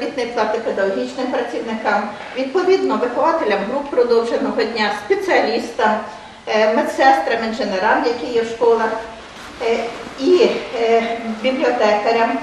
заробітної плати педагогічним працівникам, відповідно вихователям груп продовженого дня, спеціалістам, е, медсестрам, інженерам, які є в школах, е, і е, бібліотекарям.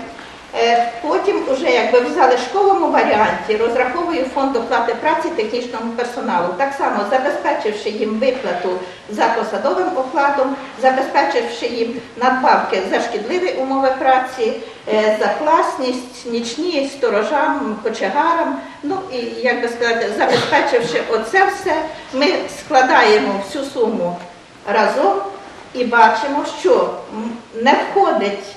Е, Потім, уже якби в залишковому варіанті, розраховую фонд оплати праці технічному персоналу, так само забезпечивши їм виплату за посадовим окладом, забезпечивши їм надбавки за шкідливі умови праці, е, за класність, нічні сторожам, кочегарам. Ну і як би сказати, забезпечивши оце все, ми складаємо всю суму разом і бачимо, що не входить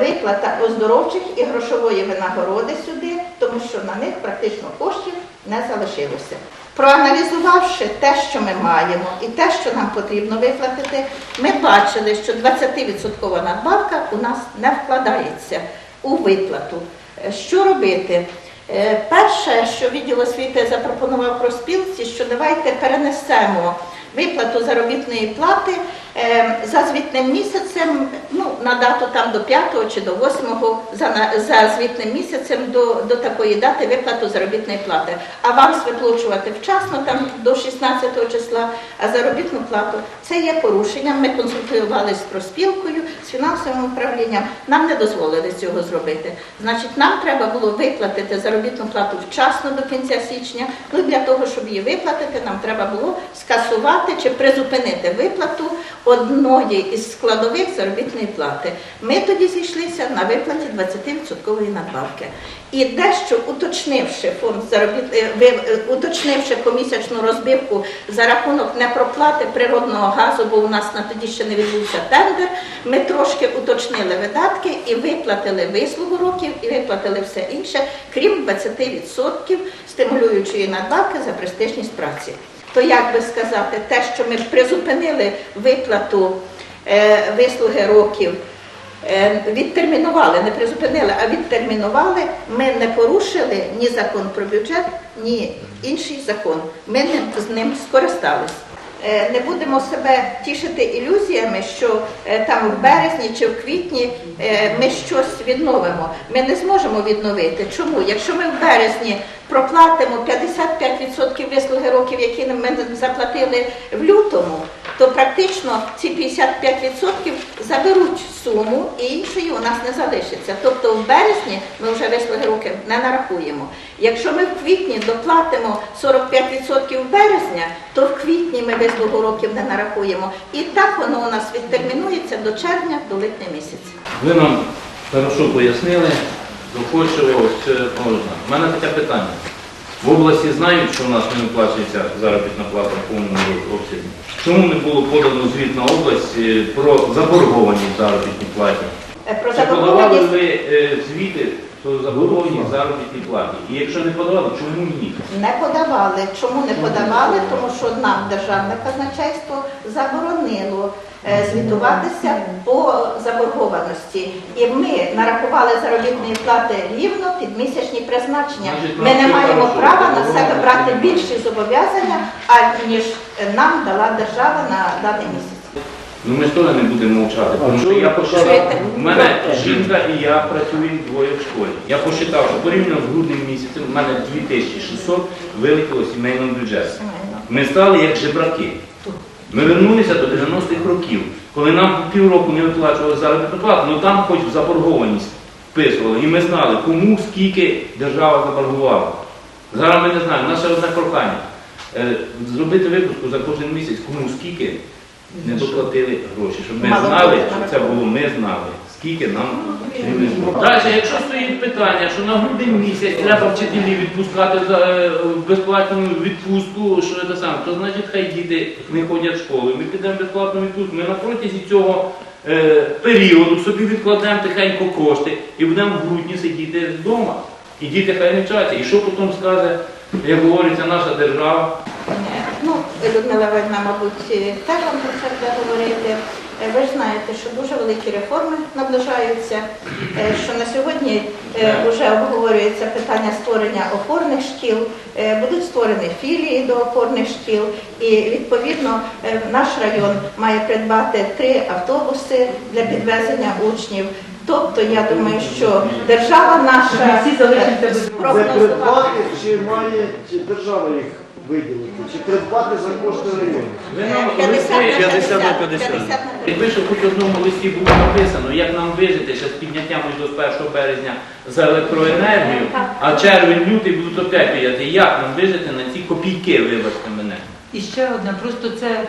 виплата оздоровчих і грошової винагороди сюди, тому що на них практично коштів не залишилося. Проаналізувавши те, що ми маємо, і те, що нам потрібно виплатити, ми бачили, що 20% надбавка у нас не вкладається у виплату. Е, Що робити? Е, Перше, що відділ освіти запропонував проспілці, що давайте перенесемо виплату заробітної плати е, за звітним місяцем, на дату там до 5 чи до 8, за, за звітним місяцем до, до такої дати виплату заробітної плати. Аванс виплачувати вчасно, там до 16 числа, а заробітну плату це є порушенням. Ми консультувалися з проспілкою, з фінансовим управлінням. Нам не дозволили цього зробити. Значить, нам треба було виплатити заробітну плату вчасно до кінця січня. Ну для того, щоб її виплатити, нам треба було скасувати чи призупинити виплату одної із складових заробітної плати. Ми тоді зійшлися на виплаті 20% надбавки. І дещо уточнивши фонд е, е, уточнивши помісячну розбивку за рахунок непроплати природного газу, бо у нас на тоді ще не відбувся тендер, ми трошки уточнили видатки і виплатили вислугу років, і виплатили все інше, крім 20% стимулюючої надбавки за престижність праці. То як би сказати, те, що ми призупинили виплату вислуги років. Е, Відтермінували, не призупинили, а відтермінували. Ми не порушили ні закон про бюджет, ні інший закон. Ми не, з ним скористались. Е, Не будемо себе тішити ілюзіями, що е, там в березні чи в квітні е, ми щось відновимо. Ми не зможемо відновити. Чому? Якщо ми в березні проплатимо 55% вислуги років, які ми заплатили в лютому, то практично ці 55% заберуть суму і іншої у нас не залишиться. Тобто в березні ми вже вислуги років не нарахуємо. Якщо ми в квітні доплатимо 45% березня, то в квітні ми вислугу років не нарахуємо. І так воно у нас відтермінується до червня, до липня місяця. Ви нам хорошо пояснили, доходчиво, все можна. У мене таке питання. В області знають, що у нас не виплачується заробітна плата в повному обсязі. Чому не було подано звіт на область е, про заборгованість заробітній платі? Е, Про Чи подавали заборгованість ви е, звіти про заборгованість заробітній платі? І якщо не подавали, чому ні? не подавали. Чому не подавали? Тому що нам державне казначейство заборонило е, звітуватися по заборгованості. І ми нарахували заробітної плати рівно під місячні призначення. Ми не маємо права на себе брати більші зобов'язання, аніж нам дала держава на даний місяць. Ну ми ж теж не будемо мовчати, тому що я посчитав, у мене жінка і я працюємо двоє в школі. Я посчитав, що порівняно з грудним місяцем у мене 2600 вилетіло сімейного бюджету. Ми стали як жебраки. Ми вернулися до 90-х років, коли нам півроку не виплачували заробітну плату, ну там хоч заборгованість вписували. І ми знали, кому скільки держава заборгувала. Зараз ми не знаємо. Наше одне прохання. Е, Зробити випуску за кожен місяць, кому скільки не доплатили гроші, щоб ми знали, що це було, ми знали, скільки нам. Далі, якщо стоїть питання, що на грудень місяць треба вчителів відпускати за е, безплатну відпустку, що це саме, то значить хай діти не ходять в школу. Ми підемо безплатну відпустку. Ми на протязі цього е, періоду собі відкладемо тихенько кошти і будемо в грудні сидіти вдома. І діти хай не вчаться. І що потім скаже, як говориться, наша держава? Ну, Людмила Вельна, мабуть, теж вам про це буде говорити. Е, Ви ж знаєте, що дуже великі реформи наближаються, е, що на сьогодні вже обговорюється питання створення опорних шкіл, е, будуть створені філії до опорних шкіл, і відповідно е, наш район має придбати три автобуси для підвезення учнів. Тобто я думаю, що держава наша Всі залишаться без Це придбати, чи має чи держава їх виділити, чи придбати за кошти району? Ви нам 50 на 50 50 50 на 50. Якби ще хоч одному листі було написано, як нам вижити ще з підняттям до 1 березня за електроенергію, а червень, лютий будуть опять п'яти. Як нам вижити на ці копійки, вибачте мене? І ще одне, просто це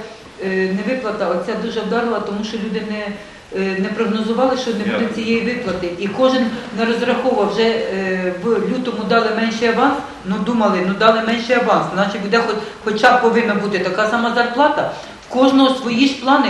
е, не виплата, оця дуже вдарила, тому що люди не, е, не прогнозували, що не буде цієї виплати. І кожен не розраховував, вже е, в лютому дали менший аванс, ну думали, ну дали менший аванс, значить буде хоч, хоча б повинна бути така сама зарплата. В Кожного свої ж плани.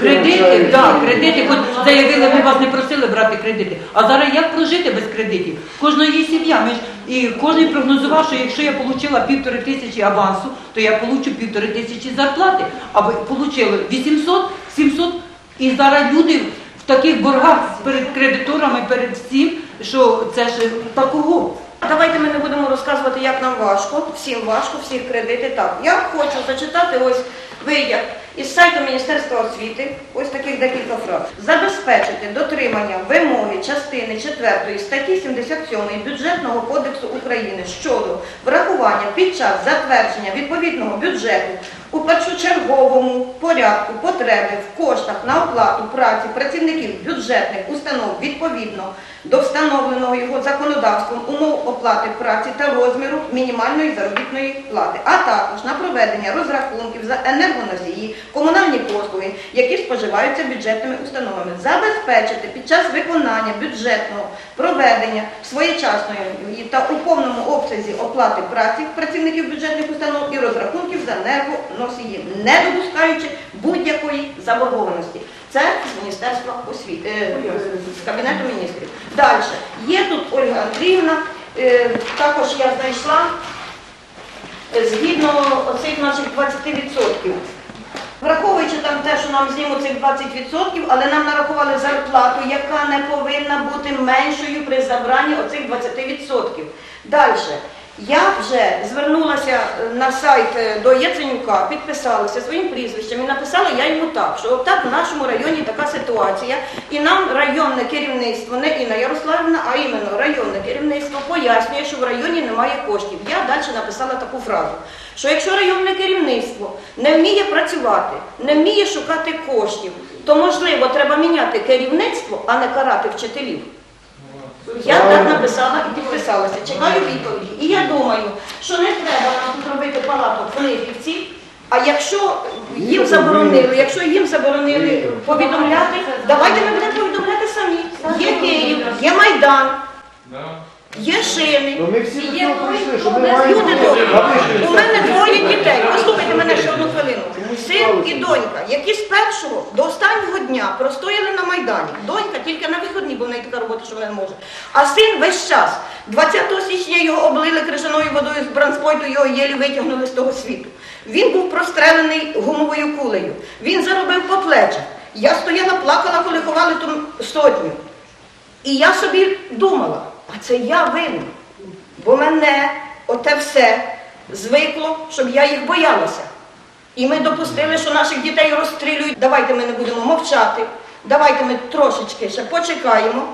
Кредити, да, кредити, хоч заявили, ми вас не просили брати кредити. А зараз як прожити без кредитів? Кожного є сім'я. Ми ж і кожен прогнозував, що якщо я отримала півтори тисячі авансу, то я получу півтори тисячі зарплати. А ви отримали 800, 700. І зараз люди в таких боргах перед кредиторами, перед всім, що це ж такого. Давайте ми не будемо розказувати, як нам важко, всім важко, всіх кредити. Так, я хочу зачитати ось витяг із сайту Міністерства освіти, ось таких декілька фраз. Забезпечити дотримання вимоги частини 4 статті 77 Бюджетного кодексу України щодо врахування під час затвердження відповідного бюджету у першочерговому порядку потреби в коштах на оплату праці працівників бюджетних установ відповідно до встановленого його законодавством умов оплати праці та розміру мінімальної заробітної плати, а також на проведення розрахунків за енергоносії, комунальні послуги, які споживаються бюджетними установами, забезпечити під час виконання бюджетного проведення своєчасної та у повному обсязі оплати праці працівників бюджетних установ і розрахунків за енергоносії, не допускаючи будь-якої заборгованості. Це з Міністерства освіти, е, з Кабінету міністрів. Далі. Є тут Ольга Андріївна, е, також я знайшла е, згідно оцих наших 20%. Враховуючи там те, що нам знімуть цих 20%, але нам нарахували зарплату, яка не повинна бути меншою при забранні оцих 20%. Далі. Я вже звернулася е, на сайт е, до Яценюка, підписалася своїм прізвищем і написала я йому так, що отак в нашому районі така ситуація, і нам районне керівництво, не Інна Ярославівна, а іменно районне керівництво пояснює, що в районі немає коштів. Я далі написала таку фразу, що якщо районне керівництво не вміє працювати, не вміє шукати коштів, то можливо треба міняти керівництво, а не карати вчителів. Я так написала і підписалася. Чекаю відповіді. І я думаю, що не треба нам тут робити палаток книгівців, а якщо їм заборонили, якщо їм заборонили повідомляти, давайте ми будемо повідомляти самі. Є Київ, є Майдан, є шини. Ну ми всі до є цього прийшли, що ми маємо Люди добрі, у мене двоє дітей. Послухайте мене ще одну хвилину. Син і донька, які з першого до останнього дня простояли на Майдані. Донька тільки на вихідні, бо в неї така робота, що вона не може. А син весь час. 20 січня його облили крижаною водою з бранспойту, його єлі витягнули з того світу. Він був прострелений гумовою кулею. Він заробив по плечах. Я стояла, плакала, коли ховали ту сотню. І я собі думала, а це я винна. Бо мене оте все звикло, щоб я їх боялася. І ми допустили, що наших дітей розстрілюють. Давайте ми не будемо мовчати. Давайте ми трошечки ще почекаємо.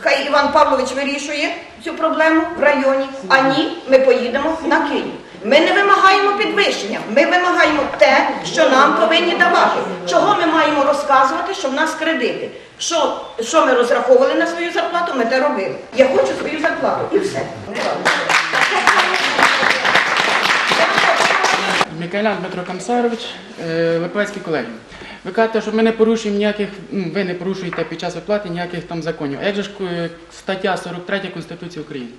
Хай Іван Павлович вирішує цю проблему в районі. А ні, ми поїдемо на Київ. Ми не вимагаємо підвищення, ми вимагаємо те, що нам повинні давати. Чого ми маємо розказувати, що в нас кредити? Що, що ми розраховували на свою зарплату, ми те робили. Я хочу свою зарплату і все. Микайлян Дмитро Камсарович, е, Липовецький колегіум. Ви кажете, що ми не порушуємо ніяких, ну, ви не порушуєте під час виплати ніяких там законів. А як же ж е, стаття 43 Конституції України?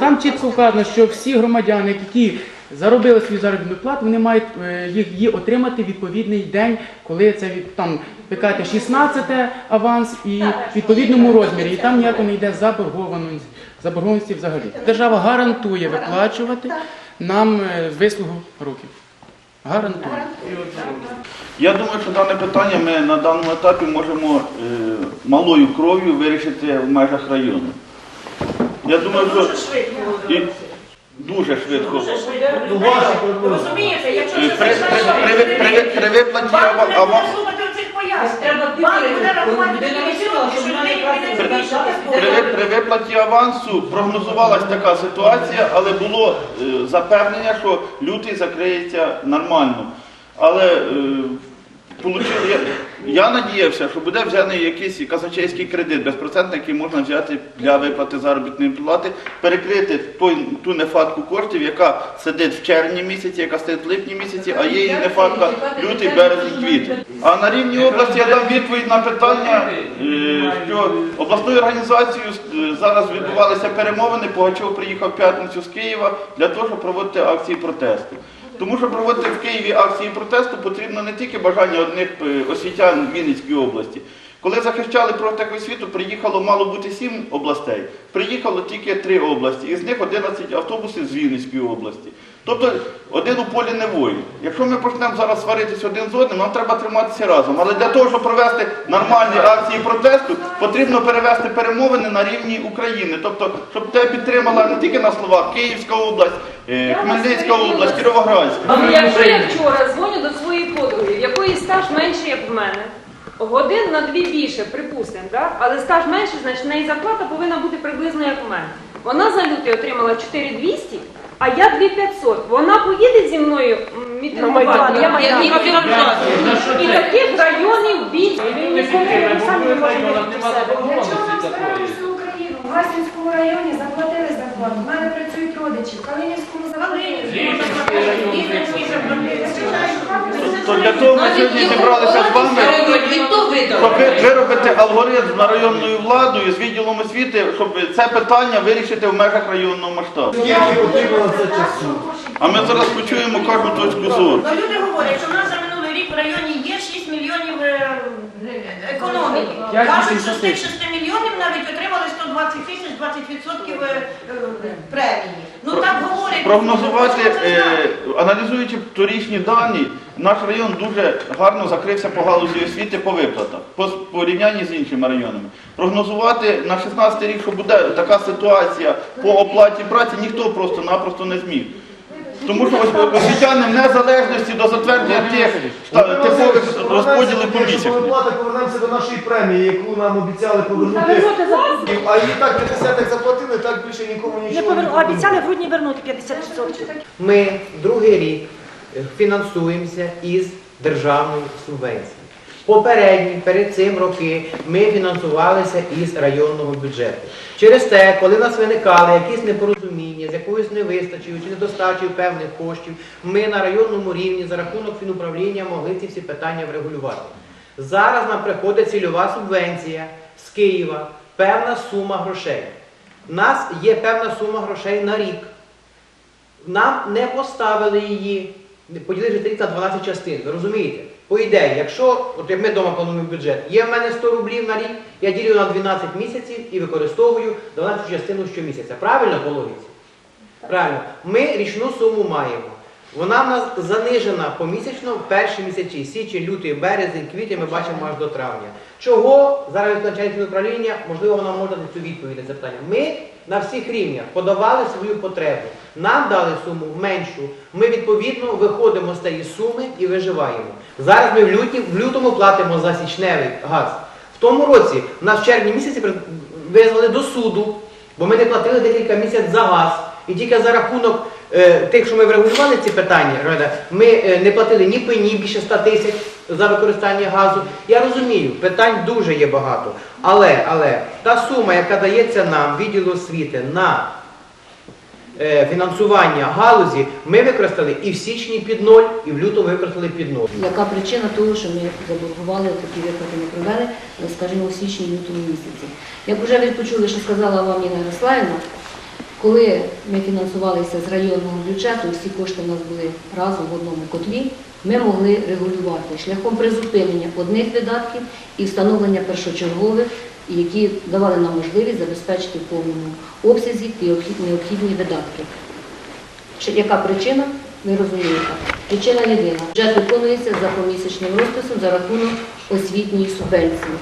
Там чітко вказано, що всі громадяни, які заробили свою заробітну плату, вони мають е, їх її отримати відповідний день, коли це від там ви кажете 16 аванс і в відповідному розмірі. І там ніяко не йде заборгованість, заборгованості взагалі. Держава гарантує виплачувати нам е, вислугу років. Гарантує. Я думаю, що дане питання ми на даному етапі можемо е, малою кров'ю вирішити в межах району. Я думаю, що і дуже швидко. Ну, ваші прогнози. Розумієте, якщо Е, це При, при, при, при, при виплаті Вам ава- буде авансу. слухати оцих пояснень. Треба Вам буде рахувати відсотки, що при виплаті авансу прогнозувалась така ситуація, але було е, запевнення, що лютий закриється нормально. Але е, получили- я, я надіявся, що буде взяний якийсь казначейський кредит безпроцентний, який можна взяти для виплати заробітної плати, перекрити той, ту нефатку коштів, яка сидить в червні місяці, яка сидить в липні місяці, а є її нефатка лютий, березень, квітень. А на рівні області я дам відповідь на питання, е, що обласною організацією е, зараз відбувалися перемовини. Пугачов приїхав в п'ятницю з Києва для того, щоб проводити акції протесту. Тому що проводити в Києві акції протесту потрібно не тільки бажання одних е, освітян Вінницької області. Коли захищали освіту, приїхало мало бути сім областей. Приїхало тільки три області, із них 11 автобусів з Вінницької області. Тобто один у полі не воїн. Якщо ми почнемо зараз сваритися один з одним, нам треба триматися разом. Але для того, щоб провести нормальні акції протесту, потрібно перевести перемовини на рівні України. Тобто, щоб те підтримала не тільки на словах Київська область, е, Хмельницька область, Кіровоградська. Але якщо я вчора дзвоню до своєї подруги, в якої стаж менший, як в мене, годин на дві більше, припустимо, да? але стаж менший, значить в неї зарплата повинна бути приблизно як в мене. Вона за лютий отримала 4200, а я 2500. Вона поїде зі мною мітингувати. Я маю і таких районів більше. Він нікому не самі не може вирішити себе. Якщо ми розберемо всю Україну, в Гасінському районі заплатили зарплату. У мене працюють родичі, в Калинівському заплатили. То для того ми сьогодні зібралися з вами. Виробити алгоритм на районною владою з відділом освіти, щоб це питання вирішити в межах районного масштабу. Скільки потрібно це часу? А ми зараз почуємо кожну точку зору. Ну, люди говорять, що в нас за минулий рік в районі є 6 мільйонів е, економії. Кажуть, що з тих 6 мільйонів навіть отримали 120 тисяч, 20% е, е, премії. Ну так говорять. Прогнозувати, Ну, що це е, аналізуючи торічні дані, наш район дуже гарно закрився по галузі освіти по виплатах, по с- порівнянні з іншими районами. Прогнозувати на 16 рік, що буде така ситуація по оплаті праці, ніхто просто-напросто не зміг. Тому що ос- освітяни в незалежності до затвердження тих шта- типових розподілів по місяцях. виплати, повернемося до нашої премії, яку нам обіцяли повернути. А її так 50 як заплатили, так більше нікому нічого не повернули. Обіцяли в грудні вернути 50%. Ми другий рік е, фінансуємося із державної субвенції. Попередні, перед цим роки, ми фінансувалися із районного бюджету. Через те, коли в нас виникали якісь непорозуміння, з якоюсь невистачею чи недостачею певних коштів, ми на районному рівні за рахунок фінуправління могли ці всі питання врегулювати. Зараз нам приходить цільова субвенція з Києва, певна сума грошей. У нас є певна сума грошей на рік. Нам не поставили її, поділивши рік на 12 частин. Ви розумієте? По ідеї, якщо, от як ми вдома плануємо бюджет, є в мене 100 рублів на рік, я ділю на 12 місяців і використовую 12 частину щомісяця. Правильно по логіці? Правильно. Ми річну суму маємо. Вона в нас занижена помісячно в перші місяці, січень, лютий, березень, квітень ми бачимо аж до травня. Чого зараз від управління, можливо, вона може дати цю відповідь на це питання. Ми на всіх рівнях подавали свою потребу. Нам дали суму меншу. Ми відповідно виходимо з цієї суми і виживаємо. Зараз ми в, люті, в лютому платимо за січневий газ. В тому році нас в червні місяці визвали до суду, бо ми не платили декілька місяців за газ. І тільки за рахунок е, тих, що ми врегулювали ці питання, ми е, не платили ні пені більше 100 тисяч за використання газу. Я розумію, питань дуже є багато. Але, але та сума, яка дається нам, відділу освіти, на е, фінансування галузі, ми використали і в січні під ноль, і в лютому використали під ноль. Яка причина того, що ми заборгували такі виплати не провели, скажімо, у січні-лютому місяці? Як вже ви почули, що сказала вам Інна Ярославівна, коли ми фінансувалися з районного бюджету, всі кошти у нас були разом в одному котлі, ми могли регулювати шляхом призупинення одних видатків і встановлення першочергових, які давали нам можливість забезпечити в повному обсязі необхідні видатки. Яка причина? Ви розумієте. Причина єдина. Бюджет виконується за помісячним розписом за рахунок освітньої субвенції.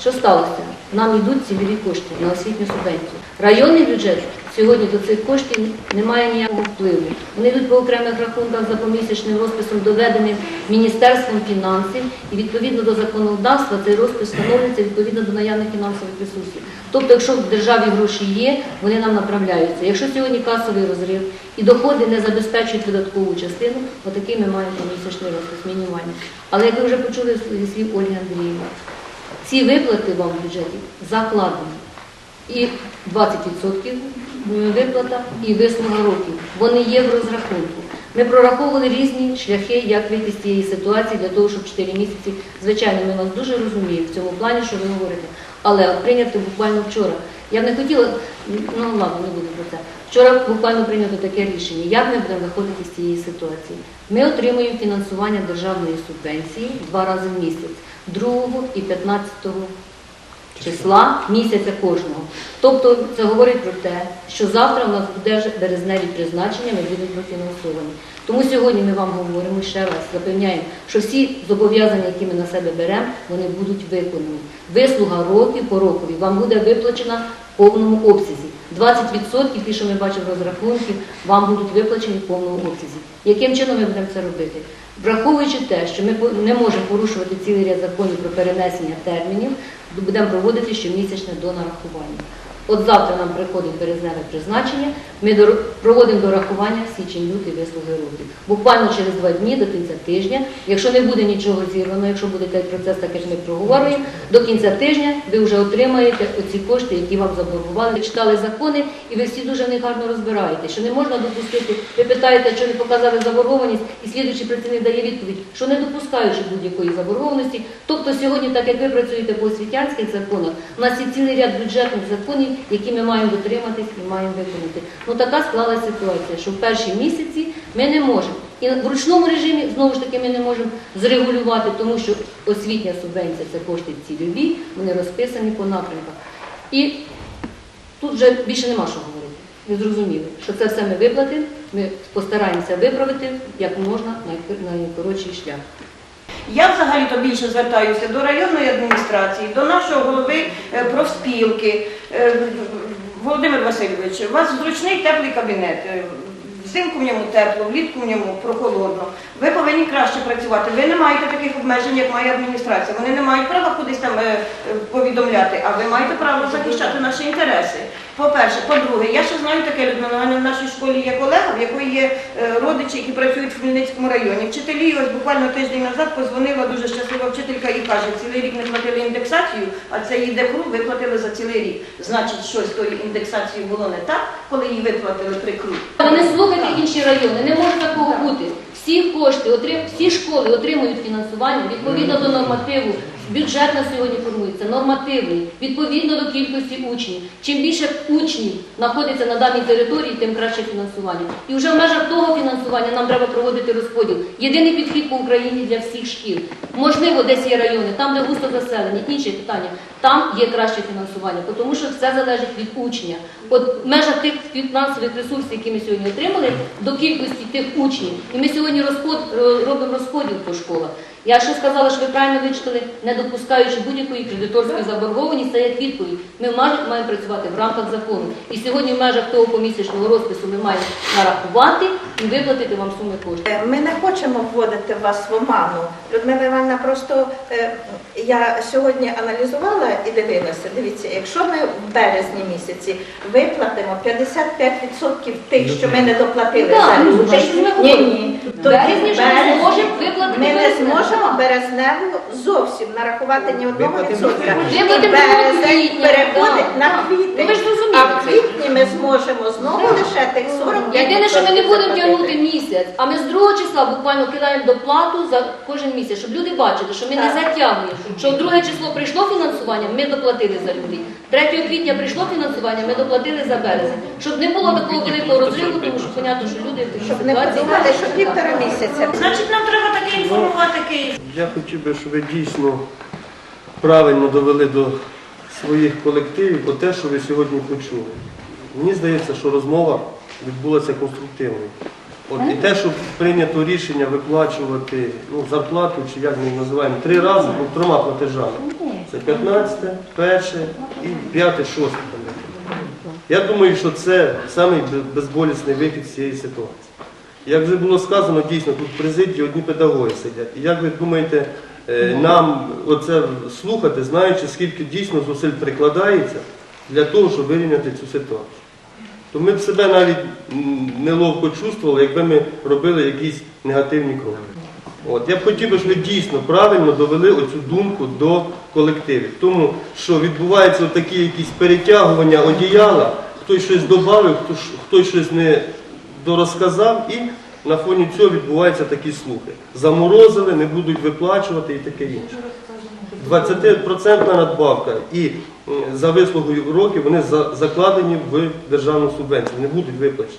Що сталося? Нам йдуть цільові кошти на освітню субвенцію. Районний бюджет сьогодні до цих коштів немає ніякого впливу. Вони йдуть по окремих рахунках за помісячним розписом, доведеним Міністерством фінансів, і відповідно до законодавства цей розпис встановлюється відповідно до наявних фінансових ресурсів. Тобто, якщо в державі гроші є, вони нам направляються. Якщо сьогодні касовий розрив і доходи не забезпечують видаткову частину, отакий ми маємо помісячний розпис мінімальний. Але як ви вже почули зі слів Ольги Андріївни, ці виплати вам в бюджеті закладені. І 20% виплата, і вислуга років. Вони є в розрахунку. Ми прораховували різні шляхи, як вийти з цієї ситуації для того, щоб 4 місяці. Звичайно, ми вас дуже розуміємо в цьому плані, що ви говорите. Але прийняти буквально вчора. Я б не хотіла, ну ладно, не буду про це. Вчора буквально прийнято таке рішення. Як ми будемо виходити з цієї ситуації? Ми отримуємо фінансування державної субвенції два рази в місяць, 2 і 15 числа місяця кожного. Тобто це говорить про те, що завтра у нас буде березневі призначення, ми будемо профінансовані. Тому сьогодні ми вам говоримо ще раз, запевняємо, що всі зобов'язання, які ми на себе беремо, вони будуть виконані. Вислуга років по рокові вам буде виплачена в повному обсязі. 20% ті, що ми бачимо розрахунків, вам будуть виплачені в повному обсязі. Яким чином ми будемо це робити? Враховуючи те, що ми не можемо порушувати цілий ряд законів про перенесення термінів, будемо проводити щомісячне донарахування. От завтра нам приходить березневе призначення, ми проводимо дорахування січень-лютий вислуги років. Буквально через два дні до кінця тижня, якщо не буде нічого зірвано, якщо буде цей процес такий, як ми проговорюємо, до кінця тижня ви вже отримаєте оці кошти, які вам заборгували. Ви читали закони, і ви всі дуже в них гарно розбираєте, що не можна допустити. Ви питаєте, що не показали заборгованість, і слідуючий працівник дає відповідь, що не допускаючи будь-якої заборгованості. Тобто сьогодні, так як ви працюєте по освітянських законах, у нас є цілий ряд бюджетних законів, які ми маємо дотриматись і маємо виконати. Ну така склалася ситуація, що в перші місяці ми не можемо. І в ручному режимі знову ж таки ми не можемо зрегулювати, тому що освітня субвенція це кошти цільові, вони розписані по напрямках. І тут вже більше нема що говорити. Ви зрозуміли, що це все ми виплатимо, ми постараємося виправити як можна найкор- найкоротший шлях. Я взагалі-то більше звертаюся до районної адміністрації, до нашого голови е, профспілки. Е, Володимир Васильович, у вас зручний теплий кабінет. Е, Взимку в ньому тепло, влітку в ньому прохолодно. Ви повинні краще працювати. Ви не маєте таких обмежень, як має адміністрація. Вони не мають права кудись там повідомляти, а ви маєте право захищати наші інтереси. По-перше, по-друге, я ще знаю таке мене в нашій школі є колега, в якої є е, родичі, які працюють в Хмельницькому районі. Вчителі ось буквально тиждень назад позвонила дуже щаслива вчителька і каже, цілий рік не платили індексацію, а це їй ДЕКРУ виплатили за цілий рік. Значить, щось з тою індексацією було не так, коли їй виплатили при КРУ. Але не слухайте інші райони, не може такого бути. Всі кошти, всі школи отримують фінансування відповідно до нормативу. Бюджет на сьогодні формується нормативний, відповідно до кількості учнів. Чим більше учнів знаходиться на даній території, тим краще фінансування. І вже в межах того фінансування нам треба проводити розподіл. Єдиний підхід по Україні для всіх шкіл. Можливо, десь є райони, там, де густо заселені, інші питання. Там є краще фінансування, тому що все залежить від учня. От в межах тих фінансових ресурсів, які ми сьогодні отримали, до кількості тих учнів. І ми сьогодні розпод, е, робимо розподіл по школах. Я ще сказала, що ви правильно вичитали, не допускаючи будь-якої кредиторської заборгованості, це як відповідь. Ми маємо працювати в рамках закону. І сьогодні в межах того помісячного розпису ми маємо нарахувати і виплатити вам суми коштів. Е, Ми не хочемо вводити вас в оману. Людмила Івановна, просто е, я сьогодні аналізувала і дивилася. Дивіться, якщо ми в березні місяці виплатимо 55% тих, що ми не доплатили Так, за ну, лютий, ми ні, ні, тоді березні ж ми березні зможемо виплатити Ми не зможемо березневу зовсім нарахувати ні одного Виплатимо відсотка. І Виплатимо березень квітня, переходить да, на квітень. Ну, ви ж розумієте А в квітні ми зможемо знову лише тих 45 Єдине, що ми не будемо тягнути місяць, а ми з другого числа буквально кидаємо доплату за кожен місяць, щоб люди бачили, що ми не затягуємо. Що в друге число прийшло фінансування, ми доплатили за людей. 3 квітня прийшло фінансування, ми доплатили за березень. Щоб не було такого великого розриву, тому що понятно, що люди в такій Щоб не ситуації. подумали, що півтора місяця. Значить, нам треба таке інформувати Київ. Я хотів би, щоб ви дійсно правильно довели до своїх колективів про те, що ви сьогодні почули. Мені здається, що розмова відбулася конструктивною. От і те, що прийнято рішення виплачувати ну, зарплату, чи як ми її називаємо, три рази, ну, трьома платежами. Це 15, перше і 5, 6. Я думаю, що це бе- безболісний вихід з цієї ситуації. Як вже було сказано, дійсно тут в президії одні педагоги сидять. І як ви думаєте, нам оце слухати, знаючи, скільки дійсно зусиль прикладається для того, щоб вирівняти цю ситуацію? То ми б себе навіть неловко чувствували, якби ми робили якісь негативні кроки. От я б хотів би, щоб ви дійсно правильно довели оцю думку до колективів. Тому що відбуваються такі якісь перетягування одіяла, хтось щось додав, хтось щось не дорозказав, і на фоні цього відбуваються такі слухи. Заморозили, не будуть виплачувати і таке інше. 20% надбавка і за вислугою років вони за- закладені в державну субвенцію, не будуть виплачені.